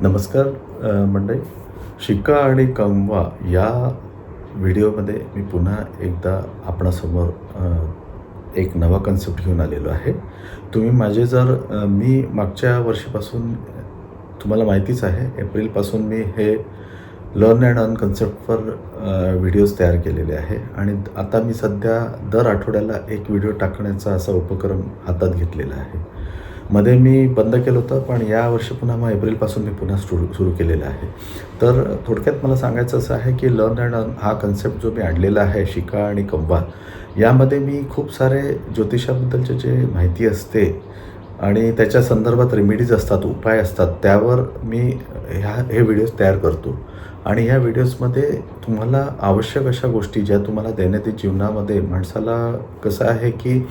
नमस्कार मंडळी. शिक्का आणि कमवा या व्हिडिओमध्ये मी पुन्हा एकदा आपणासमोर एक नवा कन्सेप्ट घेऊन आलेलो आहे. तुम्ही माझे जर मी मागच्या वर्षीपासून तुम्हाला माहितीच आहे एप्रिलपासून मी हे लर्न अँड अर्न कन्सेप्टवर व्हिडिओज तयार केलेले आहे. आणि आता मी सध्या दर आठवड्याला एक व्हिडिओ टाकण्याचा असा उपक्रम हातात घेतलेला आहे. मध्ये मी बंद केलं होतं पण या वर्षी पुन्हा मग एप्रिलपासून मी पुन्हा सुरू सुरू केलेलं आहे. तर थोडक्यात मला सांगायचं असं आहे की लर्न अँड अर्न हा कन्सेप्ट जो मी आणलेला आहे शिका आणि कंबा यामध्ये मी खूप सारे ज्योतिषाबद्दलचे जे माहिती असते आणि त्याच्या संदर्भात रेमेडीज असतात उपाय असतात त्यावर मी ह्या हे व्हिडिओज तयार करतो. आणि ह्या व्हिडिओजमध्ये तुम्हाला आवश्यक अशा गोष्टी ज्या तुम्हाला दैनंदिन जीवनामध्ये माणसाला कसं आहे की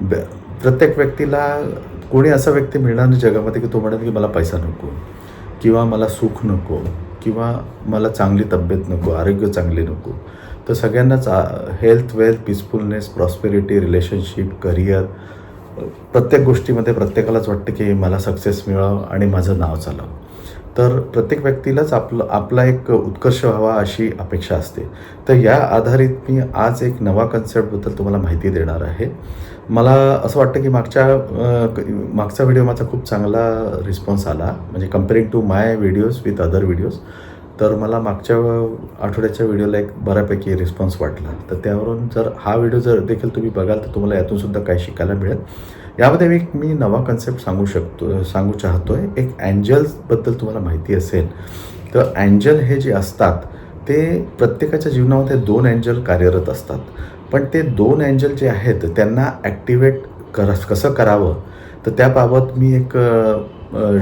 ब- प्रत्येक व्यक्तीला कोणी असा व्यक्ती मिळणार नाही जगामध्ये की तो म्हणेल की मला पैसा नको किंवा मला सुख नको किंवा मला चांगली तब्येत नको आरोग्य चांगले नको. तर सगळ्यांनाच health wealth peacefulness prosperity relationship career प्रत्येक गोष्टीमध्ये प्रत्येकालाच वाटतं की मला सक्सेस मिळावं आणि माझं नाव चालावं. तर प्रत्येक व्यक्तीलाच आपलं आपला एक उत्कर्ष व्हावा अशी अपेक्षा असते. तर या आधारित मी आज एक नवा कन्सेप्टबद्दल तुम्हाला माहिती देणार आहे. मला असं वाटतं की मागच्या मागचा व्हिडिओ माझा खूप चांगला रिस्पॉन्स आला. म्हणजे comparing to my videos with other videos तर मला मागच्या आठवड्याच्या व्हिडिओला एक बऱ्यापैकी रिस्पॉन्स वाटला. तर त्यावरून जर हा व्हिडिओ जर देखील तुम्ही बघाल तर तुम्हाला यातूनसुद्धा काही शिकायला मिळेल. यामध्ये मी मी नवा कन्सेप्ट सांगू शकतो सांगू चाहतो आहे एक अँजल्सबद्दल तुम्हाला माहिती असेल तर अँजल हे जे असतात ते प्रत्येकाच्या जीवनामध्ये दोन अँजल कार्यरत असतात. पण ते दोन अँजल जे आहेत त्यांना ॲक्टिवेट कर कसं करावं? तर त्याबाबत मी एक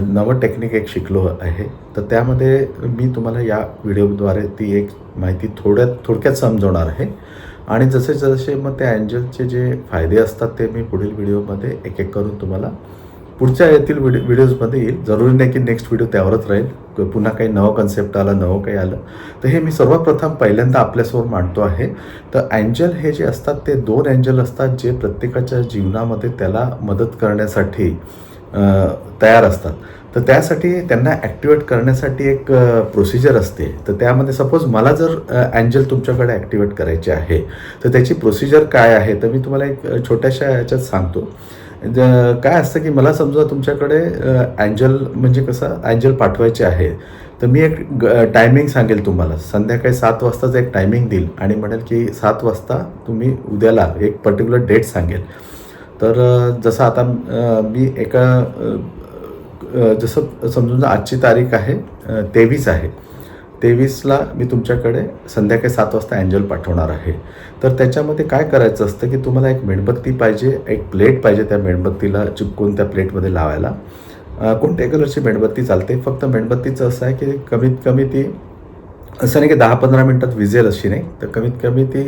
नवं टेक्निक एक शिकलो आहे. तर त्यामध्ये मी तुम्हाला या व्हिडिओद्वारे ती एक माहिती थोड्यात थोडक्यात समजवणार आहे. आणि जसे जसे मग त्या अँजलचे जे फायदे असतात ते मी पुढील व्हिडिओमध्ये एक एक करून तुम्हाला पुढच्या येथील व्हिडिओ व्हिडिओजमध्ये येईल जरुरी नाही की नेक्स्ट व्हिडिओ त्यावरच राहील. पुन्हा काही नवं कन्सेप्ट आलं नवं काही आलं. तर हे मी सर्वप्रथम पहिल्यांदा आपल्यासमोर मांडतो आहे. तर अँजल हे जे असतात ते दोन अँजल असतात जे प्रत्येकाच्या जीवनामध्ये त्याला मदत करण्यासाठी तयार असतात. तर त्यासाठी त्यांना ॲक्टिवेट करण्यासाठी एक प्रोसिजर असते. तर त्यामध्ये सपोज मला जर अँजल तुमच्याकडे ॲक्टिवेट करायचे आहे तर त्याची प्रोसिजर काय आहे? तर मी तुम्हाला एक छोट्याशा याच्यात सांगतो. काय असतं की मला समजा तुमच्याकडे अँजल म्हणजे कसं अँजल पाठवायचे आहे. तर मी एक टायमिंग सांगेल तुम्हाला. संध्याकाळी सात वाजताचं एक टायमिंग देईल आणि म्हणेल की सात वाजता तुम्ही उद्याला एक पर्टिक्युलर डेट सांगेल. तर जसं आता मी एका जसं समजून आजची तारीख आहे तेवीस आहे. तेवीसला मी तुमच्याकडे संध्याकाळी सात वाजता अँजल पाठवणार आहे. तर त्याच्यामध्ये काय करायचं असतं की तुम्हाला एक मेणबत्ती पाहिजे एक प्लेट पाहिजे त्या मेणबत्तीला चिपकून त्या प्लेटमध्ये लावायला. कोणत्या कोणत्याही कलरची मेणबत्ती चालते? फक्त मेणबत्तीचं असं आहे की कमीत कमी ती असं नाही की दहा पंधरा मिनटात विझेल अशी नाही तर कमीत कमी ती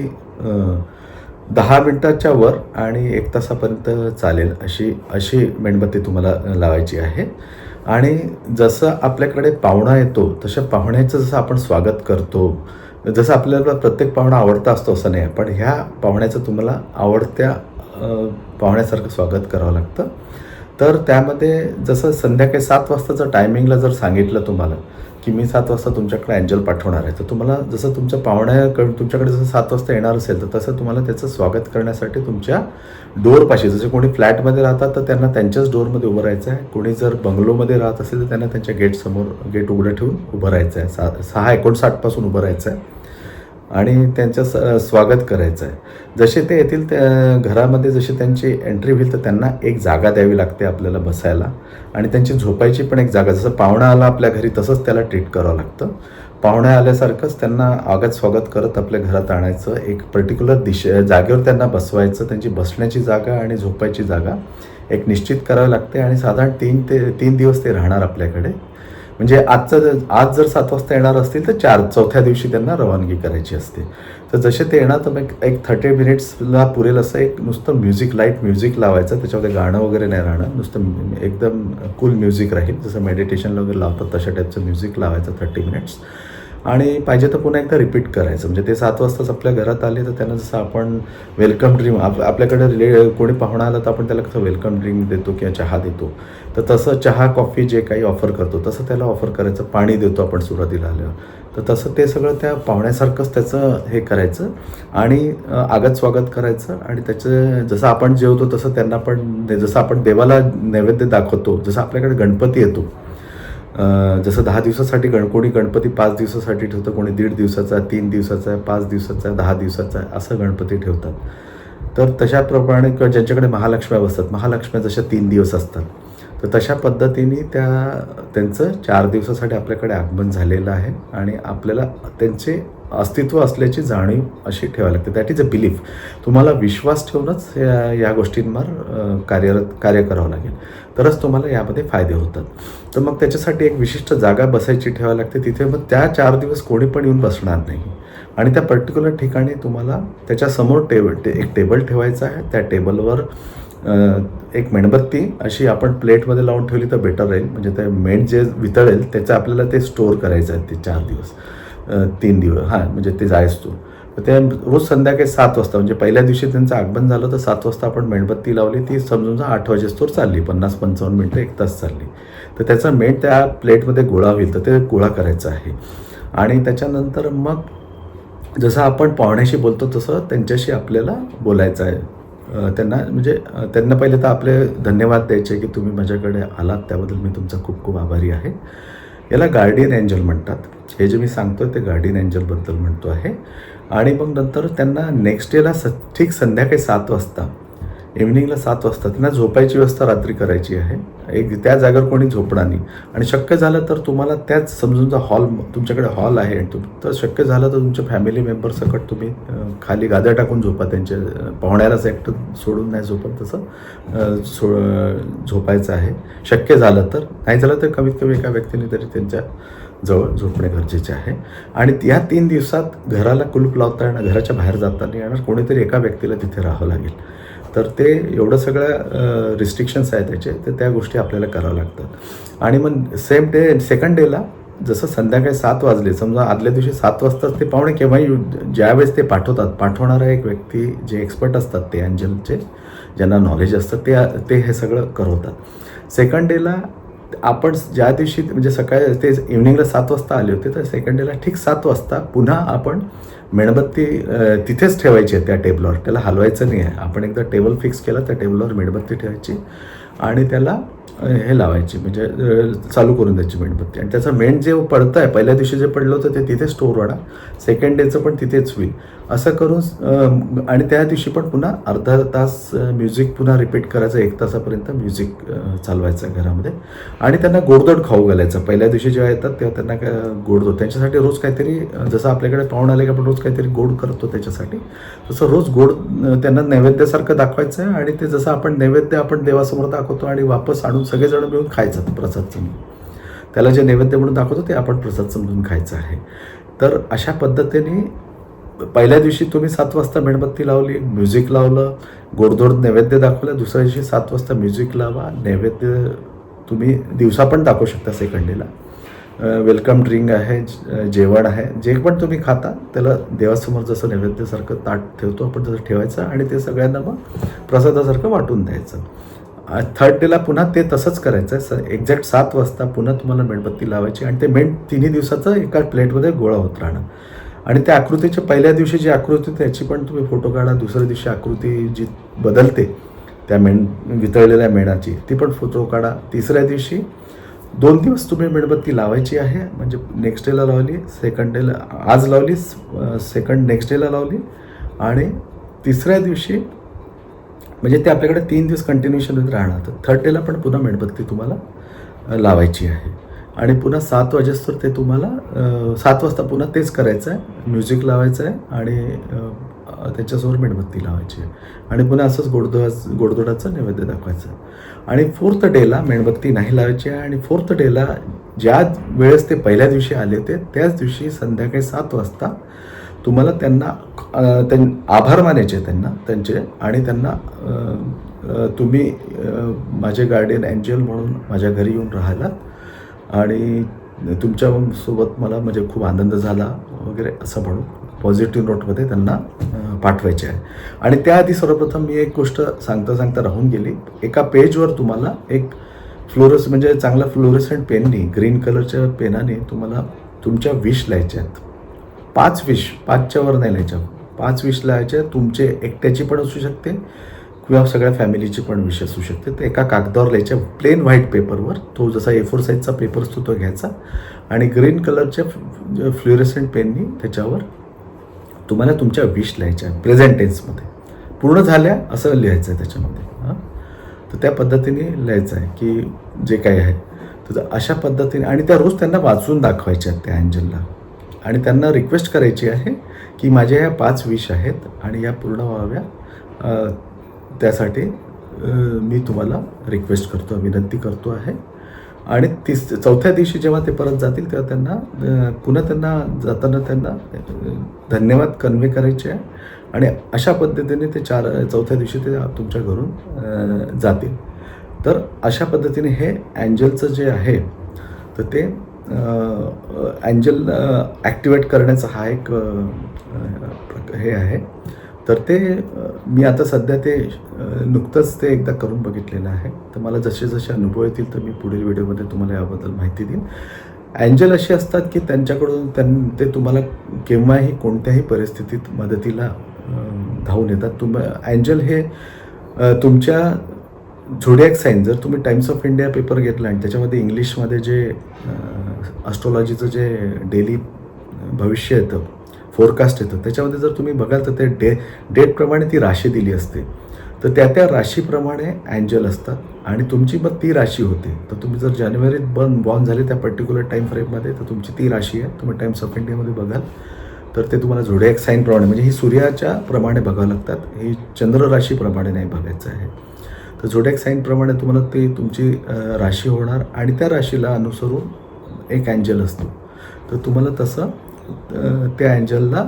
दहा मिनटाच्या वर आणि एक तासापर्यंत चालेल अशी अशी मेणबत्ती तुम्हाला लावायची आहे. आणि जसं आपल्याकडे पाहुणा येतो तशा पाहुण्याचं जसं आपण स्वागत करतो जसं आपल्याला प्रत्येक पाहुणा आवडता असतो असं नाही पण ह्या पाहुण्याचं तुम्हाला आवडत्या पाहुण्यासारखं स्वागत करावं लागतं. तर त्यामध्ये जसं संध्याकाळी सात वाजताचं टायमिंगला जर सांगितलं तुम्हाला की मी सात वाजता तुमच्याकडे अँजल पाठवणार आहे तर तुम्हाला जसं तुमच्या पाहुण्याकडून तुमच्याकडे जसं सात वाजता येणार असेल तर तसं तुम्हाला त्याचं स्वागत करण्यासाठी तुमच्या डोअरपाशी जसे कोणी फ्लॅटमध्ये राहतात तर त्यांना त्यांच्याच डोअरमध्ये उभं राहायचं आहे. कोणी जर बंगलोमध्ये राहत असेल तर त्यांना त्यांच्या गेटसमोर गेट उघडं ठेवून उभं राहायचं आहे. सा सहा एकोणसाठपासून उभं राहायचं आहे. आणि त्यांचं स- स्वागत करायचं आहे जसे ते येतील त्या घरामध्ये जशी त्यांची एंट्री होईल तर त्यांना एक जागा द्यावी लागते आपल्याला बसायला. आणि त्यांची झोपायची पण एक जागा जसं पाहुणा आला आपल्या घरी तसंच त्याला ट्रीट करावं लागतं. पाहुण्या आल्यासारखंच त्यांना आगत स्वागत करत आपल्या घरात आणायचं. एक पर्टिक्युलर दिशे जागेवर त्यांना बसवायचं त्यांची बसण्याची जागा आणि झोपायची जागा एक निश्चित करावी लागते. आणि साधारण तीन ते तीन दिवस ते राहणार आपल्याकडे. म्हणजे आजचं आज जर सात वाजता येणार असतील तर चार चौथ्या दिवशी त्यांना रवानगी करायची असते. तर जसे ते येणार तर मग एक थर्टी मिनिट्सला पुरेल असं एक नुसतं म्युझिक लाइट म्युझिक लावायचं. त्याच्यामध्ये गाणं वगैरे नाही राहणार. नुसतं एकदम कूल म्युझिक राहील. जसं मेडिटेशनला वगैरे लावतात तशा टाईपचं म्युझिक लावायचं थर्टी मिनिट्स आणि पाहिजे तर पुन्हा एकदा रिपीट करायचं. म्हणजे ते सात वाजताच आपल्या घरात आले तर त्यांना जसं आपण वेलकम ड्रिंक आप आपल्याकडे रिले कोणी पाहुणा आला तर आपण त्याला कसं वेलकम ड्रिंक देतो किंवा चहा देतो. तर तसं चहा कॉफी जे काही ऑफर करतो तसं त्याला ऑफर करायचं. पाणी देतो आपण सुरुवातीला आल्यावर. तर तसं ते सगळं त्या पाहुण्यासारखंच त्याचं हे करायचं आणि आगत स्वागत करायचं आणि त्याचं जसं आपण जेवतो तसं त्यांना पण जसं आपण देवाला नैवेद्य दाखवतो जसं आपल्याकडे गणपती येतो जसं दहा दिवसासाठी गण कोणी गणपती पाच दिवसासाठी ठेवतं कोणी दीड दिवसाचा तीन दिवसाचा आहे पाच दिवसाचा आहे दहा दिवसाचा आहे असं गणपती ठेवतात. तर तशाप्रमाणे किंवा ज्यांच्याकडे महालक्ष्म्या बसतात महालक्ष्म्या जशा तीन दिवस असतात. तर तशा पद्धतीने त्या त्यांचं चार दिवसासाठी आपल्याकडे आगमन झालेलं आहे आणि आपल्याला त्यांचे अस्तित्व असल्याची जाणीव अशी ठेवावी लागते. दॅट इज अ बिलीफ तुम्हाला विश्वास ठेवूनच या या गोष्टींवर कार्यरत कार्य करावं लागेल. तरच तुम्हाला यामध्ये फायदे होतात. तर मग त्याच्यासाठी एक विशिष्ट जागा बसायची ठेवावी लागते. तिथे मग त्या चार दिवस कोणी पण येऊन बसणार नाही. आणि त्या पर्टिक्युलर ठिकाणी तुम्हाला त्याच्यासमोर टेबल टे एक टेबल ठेवायचा आहे. त्या टेबलवर एक मेणबत्ती अशी आपण प्लेटमध्ये लावून ठेवली तर बेटर राहील. म्हणजे ते मेण जे वितळेल त्याचं आपल्याला ते स्टोअर करायचं आहे ते चार दिवस तीन दिवस. हां म्हणजे ते जायचतो तर ते रोज संध्याकाळी सात वाजता म्हणजे पहिल्या दिवशी त्यांचं आगमन झालं तर सात वाजता आपण मेणबत्ती लावली ती समजून जा आठ वाजेस्तोर चालली पन्नास पंचावन्न मिनटं एक तास चालली. तर त्याचा मेण त्या प्लेटमध्ये गोळा होईल तर ते गोळा करायचं आहे. आणि त्याच्यानंतर मग जसं आपण पाहुण्याशी बोलतो तसं त्यांच्याशी आपल्याला बोलायचं आहे. त्यांना म्हणजे त्यांना पहिले तर आपले धन्यवाद द्यायचे की तुम्ही माझ्याकडे आलात. त्याबद्दल मी तुमचा खूप खूप आभारी आहे. याला गार्डियन एंजल म्हणतात. हे जे मी सांगतो ते गार्डियन एंजलबद्दल म्हणतो आहे. आणि मग नंतर त्यांना नेक्स्ट डेला स ठीक संध्याकाळी सात वाजता इव्हनिंगला सात वाजता त्यांना झोपायची व्यवस्था रात्री करायची आहे. एक त्या जागेवर कोणी झोपणार नाही. आणि शक्य झालं तर तुम्हाला त्याच समजून जा हॉल तुमच्याकडे हॉल आहे. तुम तर शक्य झालं तर तुमच्या फॅमिली मेंबर सकट तुम्ही खाली गाद्या टाकून झोपा त्यांच्या पाहुण्यालाच एकटं सोडून नाही झोपत तसं सो झोपायचं आहे. शक्य झालं तर नाही झालं तर कमीत कमी एका व्यक्तीने तरी त्यांच्या जवळ झोपणे गरजेचे आहे. आणि या तीन दिवसात घराला कुलूप लावता येणार घराच्या बाहेर जाता नाही येणार कोणीतरी एका व्यक्तीला तिथे राहावं लागेल. तर ते एवढं सगळ्या रिस्ट्रिक्शन्स आहेत त्याचे तर त्या गोष्टी आपल्याला कराव्या लागतात. आणि मग सेम डे सेकंड डेला जसं संध्याकाळी सात वाजले समजा आदल्या दिवशी सात वाजताच ते पाहुणे केव्हाही ज्यावेळेस ते पाठवतात पाठवणारा एक व्यक्ती जे एक्सपर्ट असतात ते अँजलचे ज्यांना नॉलेज असतं ते ते हे सगळं करवतात. सेकंड डेला आपण ज्या दिवशी म्हणजे सकाळी ते इव्हनिंगला सात वाजता आले होते तर सेकंड डेला ठीक सात वाजता पुन्हा आपण मेणबत्ती तिथेच ठेवायची आहे त्या टेबलवर. त्याला हलवायचं नाही आहे. आपण एकदा टेबल फिक्स केला त्या टेबलवर मेणबत्ती ठेवायची आणि त्याला हे लावायची म्हणजे चालू करून द्यायची मेणबत्ती. आणि त्याचं मेण जे पडतं आहे पहिल्या दिवशी जे पडलं होतं ते तिथे स्टोअर होणार सेकंड डेचं पण तिथेच होईल. असं करून आणि त्या दिवशी पण पुन्हा अर्धा तास म्युझिक पुन्हा रिपीट करायचं एक तासापर्यंत म्युझिक चालवायचं घरामध्ये. आणि त्यांना गोडधोड खाऊ घालायचं. पहिल्या दिवशी जेव्हा येतात तेव्हा त्यांना काय गोडधोड त्यांच्यासाठी रोज काहीतरी जसं आपल्याकडे पाहुणे आले की आपण रोज काहीतरी गोड करतो त्याच्यासाठी तसं रोज गोड त्यांना नैवेद्यासारखं दाखवायचं आहे. आणि ते जसं आपण नैवेद्य आपण देवासमोर दाखवतो आणि वापस आणून सगळेजण मिळून खायचं प्रसाद समजून. त्याला जे नैवेद्य म्हणून दाखवतो ते आपण प्रसाद समजून खायचं आहे. तर अशा पद्धतीने पहिल्या दिवशी तुम्ही सात वाजता मेणबत्ती लावली म्युझिक लावलं गोडधोड नैवेद्य दाखवलं दुसऱ्या दिवशी सात वाजता म्युझिक लावा नैवेद्य तुम्ही दिवसा पण दाखवू शकता सेकंडेला. वेलकम ड्रिंक आहे जेवण आहे जे पण तुम्ही खाता त्याला देवासमोर जसं नैवेद्यासारखं ताट ठेवतो आपण तसं ठेवायचं आणि ते सगळ्यांना मग प्रसादासारखं वाटून द्यायचं. थर्ड डेला पुन्हा ते तसंच करायचं. आहे स एक्झॅक्ट सात वाजता पुन्हा तुम्हाला मेणबत्ती लावायची आणि ते मेण तिन्ही दिवसाचं एका प्लेटमध्ये गोळा होत राहणं. आणि त्या आकृतीच्या पहिल्या दिवशी जी आकृती त्याची पण तुम्ही फोटो काढा. दुसऱ्या दिवशी आकृती जी बदलते त्या मेण वितळलेल्या मेणाची ती पण फोटो काढा. तिसऱ्या दिवशी दोन दिवस तुम्ही मेणबत्ती लावायची आहे म्हणजे नेक्स्ट डेला लावली सेकंड डेला आज लावली सेकंड नेक्स्ट डेला लावली आणि तिसऱ्या दिवशी म्हणजे ते आपल्याकडे तीन दिवस कंटिन्युएशन राहणार. तर थर्ड डेला पण पुन्हा मेणबत्ती तुम्हाला लावायची आहे. आणि पुन्हा सात वाजेस्तोर ते तुम्हाला सात वाजता पुन्हा तेच करायचं आहे म्युझिक लावायचं आहे आणि त्याच्यासमोर मेणबत्ती लावायची आहे. आणि पुन्हा असंच गोडधोड गोडधोडाचं नैवेद्य दाखवायचं आणि फोर्थ डेला मेणबत्ती नाही लावायची आहे. आणि फोर्थ डेला ज्या वेळेस ते पहिल्या दिवशी आले होते त्याच दिवशी संध्याकाळी सात वाजता तुम्हाला त्यांना त्यां आभार मानायचे त्यांना त्यांचे आणि त्यांना तुम्ही माझे गार्डियन एंजल म्हणून माझ्या घरी येऊन राहिलात. आणि तुमच्यासोबत मला म्हणजे खूप आनंद झाला वगैरे असं म्हणून पॉझिटिव्ह नोटमध्ये त्यांना पाठवायचे आहे. आणि त्याआधी सर्वप्रथम मी एक गोष्ट सांगता सांगता राहून गेली. एका पेजवर तुम्हाला एक फ्लोरस म्हणजे चांगला फ्लोरेसंट पेननी ग्रीन कलरच्या पेनाने तुम्हाला तुमच्या विश लिहायच्या आहेत. पाच विश पाचच्या वर नाही लिहायच्या. पाच विश लिहायच्या तुमचे एकट्याची पण असू शकते किंवा सगळ्या फॅमिलीची पण विश असू शकते. तर एका कागदावर लिहायच्या प्लेन व्हाईट पेपरवर तो जसा ए फोर साईजचा पेपर असतो तो घ्यायचा. आणि ग्रीन कलरच्या फ्लुरेसेंट पेननी त्याच्यावर तुम्हाला तुमच्या विश लिहायच्या आहेत प्रेझेंट टेन्समध्ये पूर्ण झाल्या असं लिहायचं आहे त्याच्यामध्ये हां. तर त्या पद्धतीने लिहायचं आहे की जे काही आहे. तर अशा पद्धतीने आणि त्या रोज त्यांना वाचून दाखवायच्या आहेत त्या अँजलला आणि त्यांना रिक्वेस्ट करायची आहे की माझ्या ह्या पाच विश आहेत आणि या पूर्ण व्हाव्या. त्यासाठी मी तुम्हाला रिक्वेस्ट करतो विनंती करतो आहे. आणि तिस चौथ्या दिवशी जेव्हा ते परत जातील तेव्हा त्यांना पुन्हा त्यांना जाताना त्यांना धन्यवाद कन्वे करायचे आहे. आणि अशा पद्धतीने ते चार चौथ्या दिवशी ते तुमच्या घरून जातील. तर अशा पद्धतीने हे अँजलचं जे आहे तर ते अँजल ॲक्टिवेट करण्याचा हा एक हे आहे. तर ते मी आता सध्या ते नुकतंच ते एकदा करून बघितलेलं आहे. तर मला जसे जसे अनुभव येतील तर मी पुढील व्हिडिओमध्ये तुम्हाला याबद्दल माहिती देईन. अँजल असे असतात की त्यांच्याकडून त्यां ते तुम्हाला केव्हाही कोणत्याही परिस्थितीत मदतीला धावून येतात. तुम अँजल हे तुमच्या झोडियाक साईन जर तुम्ही टाइम्स ऑफ इंडिया पेपर घेतला आणि त्याच्यामध्ये इंग्लिशमध्ये जे ॲस्ट्रॉलॉजीचं जे डेली भविष्य येतं फोरकास्ट येतं त्याच्यामध्ये जर तुम्ही बघाल तर ते डे डेटप्रमाणे ती राशी दिली असते. तर त्या त्या राशीप्रमाणे अँजल असतात आणि तुमची मग ती राशी होते. तर तुम्ही जर जानेवारीत बन बॉर्न झाले त्या पर्टिक्युलर टाईम फ्रेममध्ये तर तुमची ती राशी आहे. तुम्ही टाईम्स ऑफ इंडियामध्ये बघाल तर ते तुम्हाला झोडियाक साईनप्रमाणे म्हणजे ही सूर्याच्या प्रमाणे बघावं लागतात. ही चंद्र राशीप्रमाणे नाही बघायचं आहे. तर झोडॅक साईनप्रमाणे तुम्हाला ती तुमची राशी होणार आणि त्या राशीला अनुसरून एक अँजल असतो. तर तुम्हाला तसं त्या अँजलला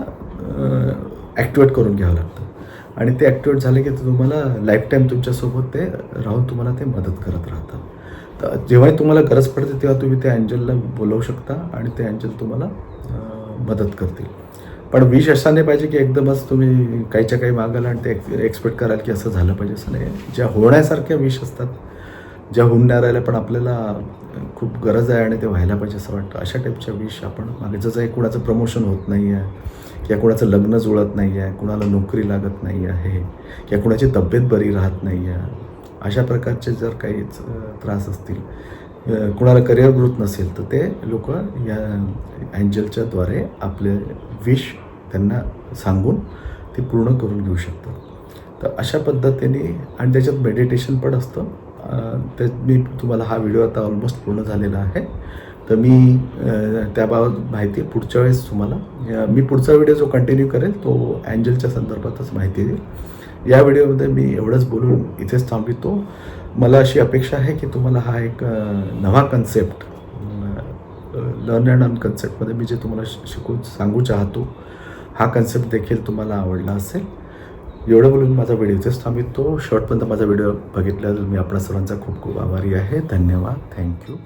ॲक्टिवेट करून घ्यावं लागतं. आणि ते ॲक्टिवेट झाले की तुम्हाला लाईफ टाईम तुमच्यासोबत ते राहून तुम्हाला ते मदत करत राहतात तर जेव्हाही तुम्हाला गरज पडते तेव्हा तुम्ही त्या अँजलला बोलवू शकता आणि ते अँजल तुम्हाला मदत करतील. पण विष असा नाही पाहिजे की एकदमच तुम्ही काहीच्या काही मागाल आणि ते एक्सपेक्ट कराल की असं झालं पाहिजे असं नाही. ज्या होण्यासारख्या विष असतात ज्या होऊन राहिल्या पण आपल्याला खूप गरज आहे आणि ते व्हायला पाहिजे असं वाटतं. अशा टाईपच्या विष आपण मागे जसं एक कुणाचं प्रमोशन होत नाही आहे किंवा कुणाचं लग्न जुळत नाही आहे कुणाला नोकरी लागत नाही आहे किंवा कुणाची तब्येत बरी राहत नाही आहे अशा प्रकारचे जर काहीच त्रास असतील कुणाला करिअर ग्रोथ नसेल तर ते लोक या अँजलच्या द्वारे आपले विश त्यांना सांगून ते पूर्ण करून घेऊ शकतात. तर अशा पद्धतीने आणि त्याच्यात मेडिटेशन पण असतं. ते मी तुम्हाला हा व्हिडिओ आता ऑलमोस्ट पूर्ण झालेला आहे. तर मी त्याबाबत माहिती पुढच्या वेळेस तुम्हाला. मी पुढचा व्हिडिओ जो कंटिन्यू करेल तो अँजलच्या संदर्भातच माहिती देईल. या व्हिडिओमध्ये मी एवढंच बोलून इथेच थांबितो. मला अशी अपेक्षा आहे की तुम्हाला हा एक नवा कन्सेप्ट लर्न अँड अन कन्सेप्टमध्ये मी जे तुम्हाला शिकू सांगू चाहतो हा कन्सेप्ट देखील तुम्हाला आवडला असेल. एवढं बोलून माझा व्हिडिओ इथेच थांबितो शॉर्टपर्यंत माझा व्हिडिओ बघितल्याबद्दल मी आपल्या सर्वांचा खूप खूप आभारी आहे. धन्यवाद. थँक्यू